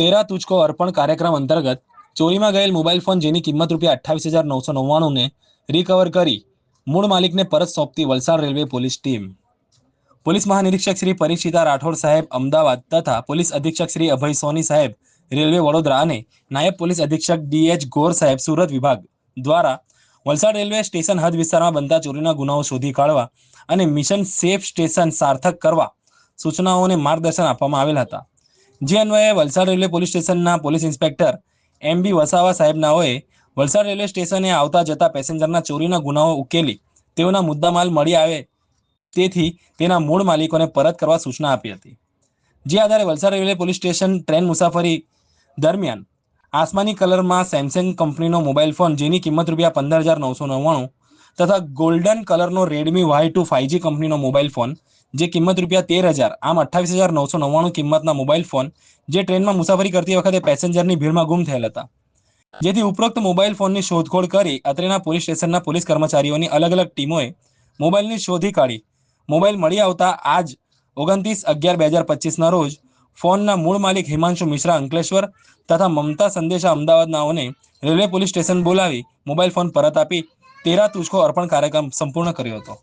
તેરા તુચકો અર્પણ કાર્યક્રમ અંતર્ગત ચોરીમાં ગયેલ મોબાઈલ ફોન જેની કિંમત રૂપિયા અઠ્ઠાવીસ હજાર નવસો નવ્વાણુંને રિકવર કરી મૂળ માલિકને પરત સોંપતી Valsad railway police team. Police મહાનિરીક્ષક Shri Parikshita Rathod સાહેબ અમદાવાદ તથા પોલીસ અધિક્ષક શ્રી અભય સોની સાહેબ રેલવે વડોદરા અને નાયબ પોલીસ અધિક્ષક ડીએચ ગોર સાહેબ સુરત વિભાગ દ્વારા વલસાડ રેલવે સ્ટેશન હદ વિસ્તારમાં બનતા ચોરીના ગુનાઓ શોધી કાઢવા અને મિશન સેફ સ્ટેશન સાર્થક કરવા સૂચનાઓને માર્ગદર્શન આપવામાં આવેલ હતા. જે અન્વયે વલસાડ રેલવે પોલીસ સ્ટેશનના police inspector M B Vasava સાહેબનાઓએ Valsad railway સ્ટેશને આવતા જતા પેસેન્જરના ચોરીના ગુનાઓ ઉકેલી તેઓના મુદ્દામાલ મળી આવે તેથી તેના મૂળ માલિકોને પરત કરવા સૂચના આપી હતી. જે આધારે Valsad railway police station train મુસાફરી દરમિયાન આસમાની કલરમાં સેમસંગ કંપનીનો મોબાઈલ ફોન, જેની કિંમત રૂપિયા પંદર હજાર નવસો નવ્વાણું તથા ગોલ્ડન કલરનો Redmi Y two five G કંપનીનો મોબાઈલ ફોન જે કિંમત રૂપિયા તેર હજાર, આમ અઠ્ઠાવીસ હજાર નવસો નવ્વાણું કિંમતના મોબાઈલ ફોન જે ટ્રેનમાં મુસાફરી કરતી વખતે પેસેન્જરની ભીડમાં ગુમ થયેલ હતા. જેથી ઉપરોક્ત મોબાઈલ ફોનની શોધખોળ કરી અત્રેના પોલીસ સ્ટેશનના પોલીસ કર્મચારીઓની અલગ અલગ ટીમોએ મોબાઈલની શોધી કાઢી. મોબાઈલ મળી આવતા આજ ઓગણત્રીસ અગિયાર બે હજાર પચીસના રોજ ફોનના મૂળ માલિક હિમાંશુ મિશ્રા, અંકલેશ્વર તથા મમતા સંદેશા અમદાવાદનાઓને રેલવે પોલીસ સ્ટેશન બોલાવી મોબાઈલ ફોન પરત આપી તેરા તુષ્કો અર્પણ કાર્યક્રમ સંપૂર્ણ કર્યો હતો.